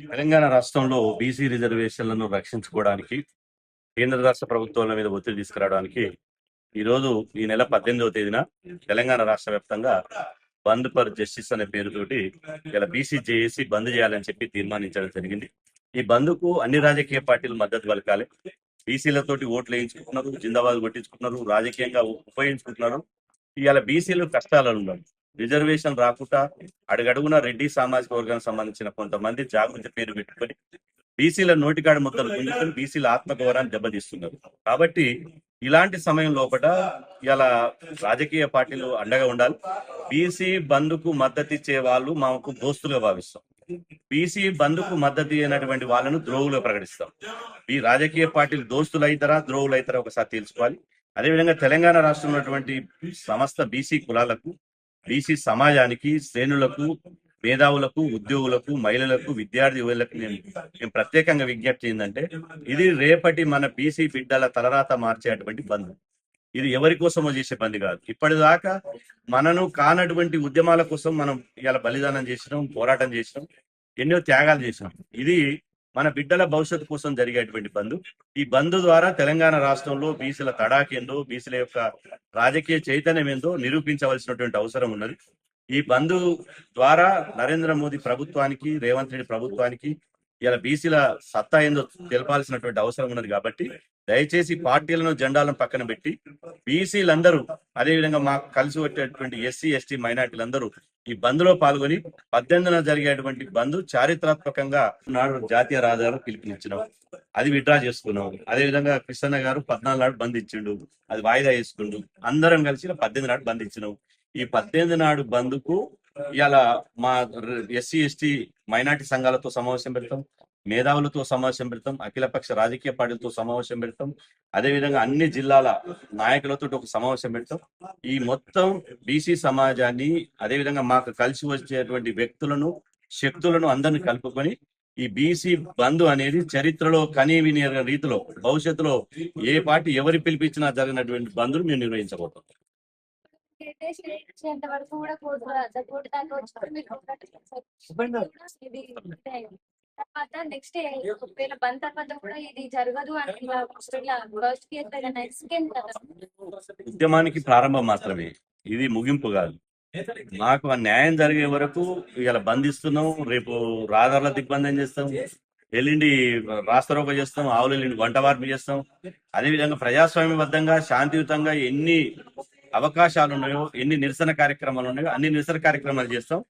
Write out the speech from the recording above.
తెలంగాణ రాష్ట్రంలో బీసీ రిజర్వేషన్లను రక్షించుకోవడానికి కేంద్ర రాష్ట్ర ప్రభుత్వాల మీద ఒత్తిడి తీసుకురావడానికి ఈ రోజు ఈ నెల పద్దెనిమిదవ తేదీన తెలంగాణ రాష్ట్ర వ్యాప్తంగా బంద్ ఫర్ జస్టిస్ అనే పేరుతోటి ఇలా బీసీ జేఏసీ బంద్ చేయాలని చెప్పి తీర్మానించడం జరిగింది. ఈ బంద్కు అన్ని రాజకీయ పార్టీలు మద్దతు పలకాలి. బీసీలతోటి ఓట్లు వేయించుకుంటున్నారు జిందాబాద్ కొట్టించుకుంటున్నారు రాజకీయంగా ఉపయోగించుకుంటున్నారు. ఇవాళ బీసీలు కష్టాలలో ఉన్నారు. రిజర్వేషన్ రాకుండా అడుగడుగున రెడ్డి సామాజిక వర్గానికి సంబంధించిన కొంతమంది జాగృతి పేరు పెట్టుకొని బీసీల నోటికాడ ముద్దలు గుంజుకొని బీసీల ఆత్మగౌరవాన్ని దెబ్బతీస్తున్నారు. కాబట్టి ఇలాంటి సమయం లోపల ఇలా రాజకీయ పార్టీలు అండగా ఉండాలి. బీసీ బంధుకు మద్దతు ఇచ్చే వాళ్ళు మాకు దోస్తులుగా భావిస్తాం. బీసీ బంధుకు మద్దతు అయినటువంటి వాళ్ళను ద్రోవులుగా ప్రకటిస్తాం. ఈ రాజకీయ పార్టీలు దోస్తులు అవుతారా ద్రోవులు అవుతారా ఒకసారి తెలుసుకోవాలి. అదేవిధంగా తెలంగాణ రాష్ట్రంలో ఉన్నటువంటి సమస్త బీసీ కులాలకు బీసీ సమాజానికి శ్రేణులకు మేధావులకు ఉద్యోగులకు మహిళలకు విద్యార్థి యువలకు నేను నేను ప్రత్యేకంగా విజ్ఞప్తి ఏంటంటే ఇది రేపటి మన బీసీ బిడ్డల తలరాత మార్చేటువంటి బంద్. ఇది ఎవరి కోసమో చేసే బంద్ కాదు. ఇప్పటిదాకా మనను కానటువంటి ఉద్యమాల కోసం మనం ఇలా బలిదానం చేసినాం పోరాటం చేసినాం ఎన్నో త్యాగాలు చేసినాం. ఇది మన బిడ్డల భవిష్యత్తు కోసం జరిగేటువంటి బంద్. ఈ బంద్ ద్వారా తెలంగాణ రాష్ట్రంలో బీసీల తడాకేందో బీసీల యొక్క రాజకీయ చైతన్యం ఏందో నిరూపించవలసినటువంటి అవసరం ఉన్నది. ఈ బంద్ ద్వారా నరేంద్ర మోదీ ప్రభుత్వానికి రేవంత్ రెడ్డి ప్రభుత్వానికి ఇలా బీసీల సత్తా ఏందో తెలపాల్సినటువంటి అవసరం ఉన్నది కాబట్టి దయచేసి పార్టీలను జెండాలను పక్కన పెట్టి బీసీలందరూ అదేవిధంగా మాకు కలిసి వచ్చేటువంటి ఎస్సీ ఎస్టీ మైనార్టీలందరూ ఈ బంద్లో పాల్గొని పద్దెనిమిదిన జరిగేటువంటి బంద్ చారిత్రాత్మకంగా నాడు జాతీయ రహదారులు పిలుపునిచ్చినాం. అది విడ్రా చేసుకున్నాం. అదే విధంగా కృష్ణన్న గారు పద్నాలుగు నాడు బంద్ ఇచ్చిండు. అది వాయిదా వేసుకుండు. అందరం కలిసి పద్దెనిమిది నాడు బంద్ ఇచ్చినాం. ఈ పద్దెనిమిది నాడు బంద్కు ఇలా మా ఎస్సీ ఎస్టీ మైనార్టీ సంఘాలతో సమావేశం పెడతాం మేధావులతో సమావేశం పెడతాం అఖిలపక్ష రాజకీయ పార్టీలతో సమావేశం పెడతాం. అదేవిధంగా అన్ని జిల్లాల నాయకులతో ఒక సమావేశం పెడతాం. ఈ మొత్తం బీసీ సమాజాన్ని అదేవిధంగా మాకు కలిసి వచ్చేటువంటి వ్యక్తులను శక్తులను అందరిని కలుపుకొని ఈ బీసీ బంధు అనేది చరిత్రలో కనీవిని రీతిలో భవిష్యత్తులో ఏ పార్టీ ఎవరి పిలిపించినా జరిగినటువంటి బంధులు మేము నిర్వహించబోతాం వరకు కూడా దాకా వచ్చి. తర్వాత నెక్స్ట్ ఒకవేళ బంద్ తర్వాత కూడా ఇది జరగదు అని ఇలా ఫస్ట్ కేసు నెక్స్ట్ కేసు కదా ఉద్యమానికి ప్రారంభం మాత్రమే. ఇది ముగింపు కాదు. మాకు ఆ న్యాయం జరిగే వరకు ఇలా బంధిస్తున్నాం రేపు రాదార్ల దిగ్బంధం చేస్తాం ఎల్లుండి రాస్తారోక చేస్తాం ఆవులు ఎల్లుండి వంట వార్పు చేస్తాం. అదేవిధంగా ప్రజాస్వామ్యబద్ధంగా శాంతియుతంగా ఎన్ని అవకాశాలు ఉన్నాయో ఎన్ని నిరసన కార్యక్రమాలు ఉన్నాయో అన్ని నిరసన కార్యక్రమాలు చేస్తాం.